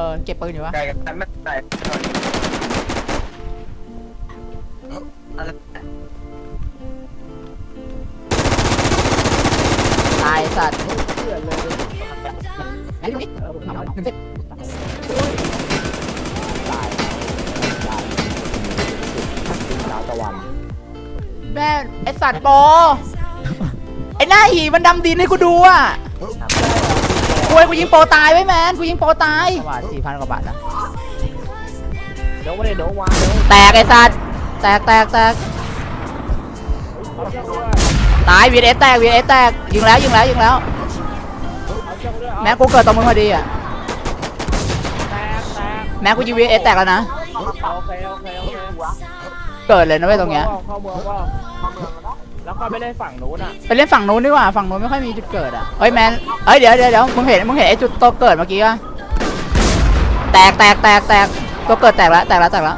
เออเก็บปืนอยู่วะไกลกันไม่ไกลตอะไรตายสัตว์เพื่อนเลยไอ้ลูกนี่เอาหนึ่งสิบตายตายดาวตะวันแม่ไอสัตว์โปไอหน้าหีมันดำดินให้กูดูอะ กูให้กูยิงโปตายไว้แมนกูยิงโปตายว่าสี่พันกว่าบาทนะเดี๋ยววันนี้เดี๋ยววางเดี๋ยวแตกไอสัตว์แตกแตกแตกเอาเชือกด้วยตายวีเอสแตกวีเอสแตกยิงแล้วยิงแล้วยิงแล้ว เอาเชือกด้วยเอาแม่กูเกิดตรงมึงพอดีอะแตกแตกแม่กูยิงวีเอสแตกแล้วนะโอเคโอเคโอเคเกิดเลยนะเว้ยตรงเนี้ยเข้าเมืองว่า แล้วก็ไปเล่นฝั่งนู้นอะไปเล่นฝั่งนู้นดีกว่าฝั่งนู้นไม่ค่อยมีจุดเกิดอะเฮ้ยแมนเฮ้ยเดี๋ยวเดี๋ยวเดี๋ยวมึงเห็นมึงเห็นไอ้จุดตัวเกิดเมื่อกี้ป่ะแตกแตกแตกแตกตัวเกิดแตกแล้วแตกแล้วแตกแล้ว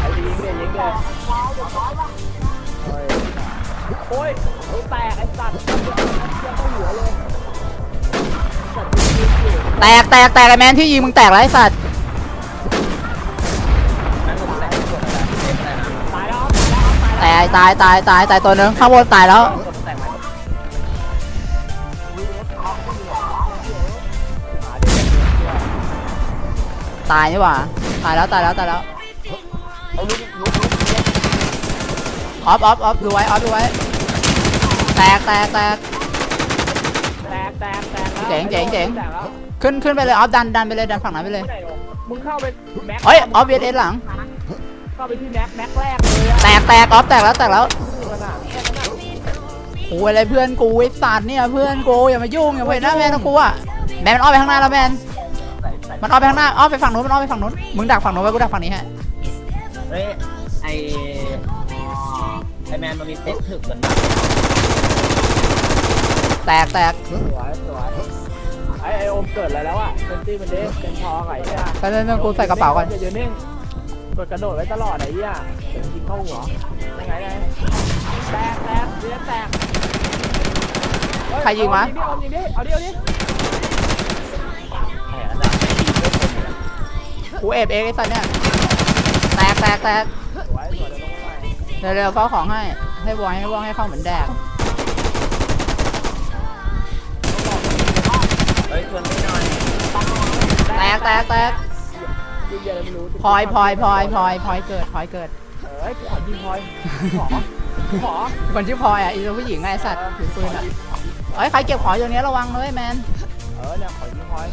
ไอ้ยิงเนี่ยยิงเนี่ยโอ้ยแตกไอ้สัตว์ยังต้องหัวเลย แตกแตกแตกไอ้แมนที่ยิงมึงแตกแล้วไอ้สัตว์นั่นผมแต่งกดอะไรที่เต็มแต่นะตายแล้วตายแล้วตายตายตายตายตายตายตัวหนึงข้างบนตายแล้วกดแต่งไหมตายนี่หว่าตายแล้วตายแล้วตายแล้วออฟออฟออฟดูไว้ออฟดูไว้แตกแตกแตกแตกแตกแตกแล้วเจ๋งเจ๋งเจ๋งแตกแล้ว ขึ้นขึ้นไปเลยออฟดันดันไปเลยดันฝั่งนั้นไปเลยไม่ได้หรอกมึงเข้าไปแม็กเฮ้ยออฟเวทเอสหลัง เข้าไปที่แม็กแม็กแรกเลยอะแตกแตกออฟแตกแล้วแตกแล้วมันอะแค่นั้นอะโอ้ยอะไรเพื่อนกูไอ้สัตว์เนี่ยเพื่อนกูอย่ามายุ่งอย่ามาเห็นหน้าแมนนะกูอะแมนมันอ้อมไปข้างหน้าแล้วแมนใส่ใส่มันอ้อมไปข้างหน้าอ้อมไปฝั่งนู้นมันอ้อมไปฝั่งนู้นมึงดักฝั่งนู้นไว้กูดักฝั่งนี้ฮะเฮ้ยไอไอแมนมันมีเซ็ตถึกเหมือนแตกแตกสวยสวย ไอ้ไอโอมเกิดอะไรแล้วอะเป็นตี้มันเด้เป็นทองไอ้เนี่ยไปเรื่อยๆกูใส่กระเป๋าก่อนอย่านิ่งกดกระโดดไว้ตลอดไอ้เนี่ยเดี๋ยวยิงเข้าหัวยังไงไงแตกแตกเสียแตกเฮ้ใครยิงวะเอาดิเอาดิเอาดิไอ้อันดับไม่ดีไม่เป็นเลยกูเอฟเองไอ้สัตว์เนี่ยแตกแตกแตกสวยสวยเดี๋ยวลงมาใหม่เร็วๆเฝ้าของให้ ให้วอยให้ว่องให้เข้าเหมือนแดก แตกแตกแตกยิงเยอะเลยไม่รู้พลอยพลอยพลอยพลอยพลอยเกิดพลอยเกิดเอ้ยกูขอยิงพลอยขอขอคนชื่อพลอยอะอีตัวผู้หญิงไงไอ้สัตว์ถือปืนอะเอ้ยใครเก็บของอยู่เนี้ยระวังนะเว้ยแมนเออเนี่ยขอยิงพลอย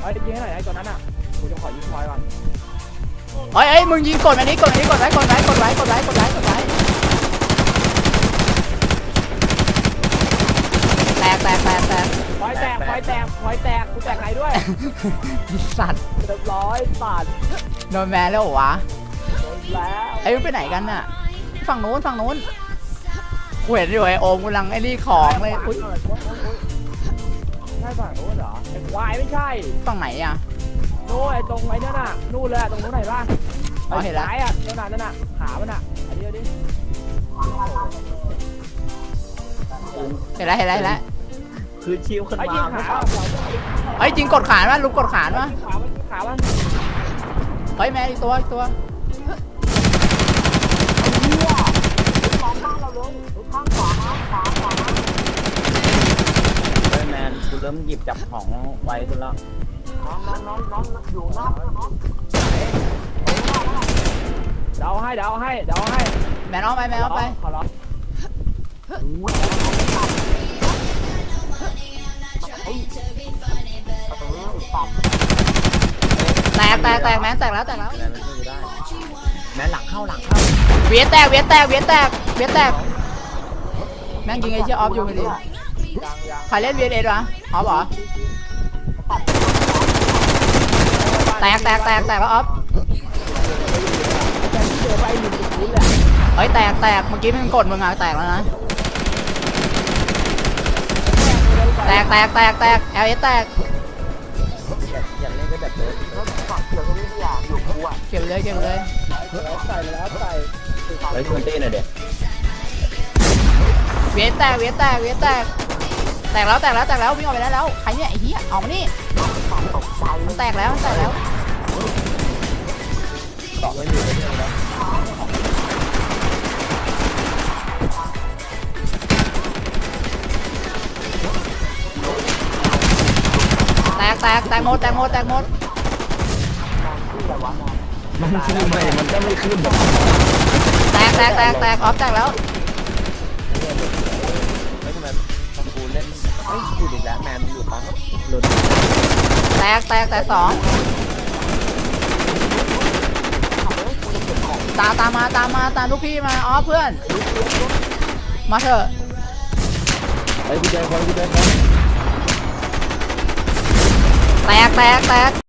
เฮ้ยยิงให้หน่อยไอ้ตัวนั้นอะกูจะขอยิงพลอยก่อนเอ้ยเอ้ยมึงยิงกดอันนี้กดอันนี้กดไว้กดไว้กดไว้กดไว้กดไว้กดไว้แตกแตกแตกแตก พล อยแตกพลอยแตกพลอยแตกกูแตกไหนด้วยไอ้สัตว์เรียบร้อยตัดโดนแมนแล้วเหรอวะโดนแล้วไอ้มึงไปไหนกันน่ะ ฝั่งโน้นฝั่งโน้นกูเห็นอยู่ไอ้โอมกำลังไอ้นี่ของเลยอุ้ยใช่ฝั่งนู้นเหรอไอ้ควายไม่ใช่ฝั่งไหนอะนู้นไอ้ตรงไอ้นั่นน่ะนู่นเลยอะตรงนู้นไหนบ้างอ๋อเห็นแล้ว ซ้ายอะนั่นน่ะนั่นน่ะขามันอะอันนี้อันนี้เห็นแล้วเห็นแล้วเห็นแล้ว คือชิวขึ้นไอ้มายิงไม่ขาใช่เฮ้ยจริงกดขานวะลุกกดขานวะขามันขามันเฮ้ยแมนอีกตัวอีกตัวเฮ้ยแมนกูเริ่มหยิบจับของไว้คุณแล้วเดาให้เดาให้เดาให้แมนเอาไปแมนเอาไปขอร้อง แตกแตกแตกแมนแตกแล้วแตกแล้วแมนมันช่วยกูได้แมนหลังเข้าหลังเข้าเวียนแตกเวียนแตกเวียนแตกเวียนแตก แม่งยิงไอ้เชี่ยออฟอยู่พอดียังยังใครเล่นเวียนเอ็ดวะออฟเหรอแตกแตกแตกแตกแล้วออฟแต่ที่เจอไปหนึ่งจุดนี้แหละเฮ้ยแตกแตกเมื่อกี้มึงกดมึงอะแตกแล้วนะแตกแตกแตกแตกเอลเอสแตก อยากอยากเล่นก็แบบเดิมเก็บเลยเก็บเลยแล้วใส่แล้วใส่ไว้ชวนเต้นหน่อยเด็กเวียนแตกเวียนแตกเวียนแตกแตกแล้วแตกแล้วแตกแล้ววิ่งออกไปได้แล้วใครเนี่ยไอ้เหี้ยออกมานี่มันแตกแล้วมันแตกแล้วเกาะไว้อยู่เลยนะแตก แตกแตกหมดแตกหมดแตกหมดมันขึ้นใหม่มันก็ไม่ขึ้นแบบแตกแตกแตกแตกออฟแตกแล้วไม่ทำไมทำกูเล่นเฮ้ยอยู่อีกแล้วแมนอยู่ปั๊มหลุดแตกแตกแตกสองตามตามมาตามมาตามลูกพี่มาอ๋อเพื่อน มาเถอะไอ้กูใจคนกูใจคน แตกแตกแตก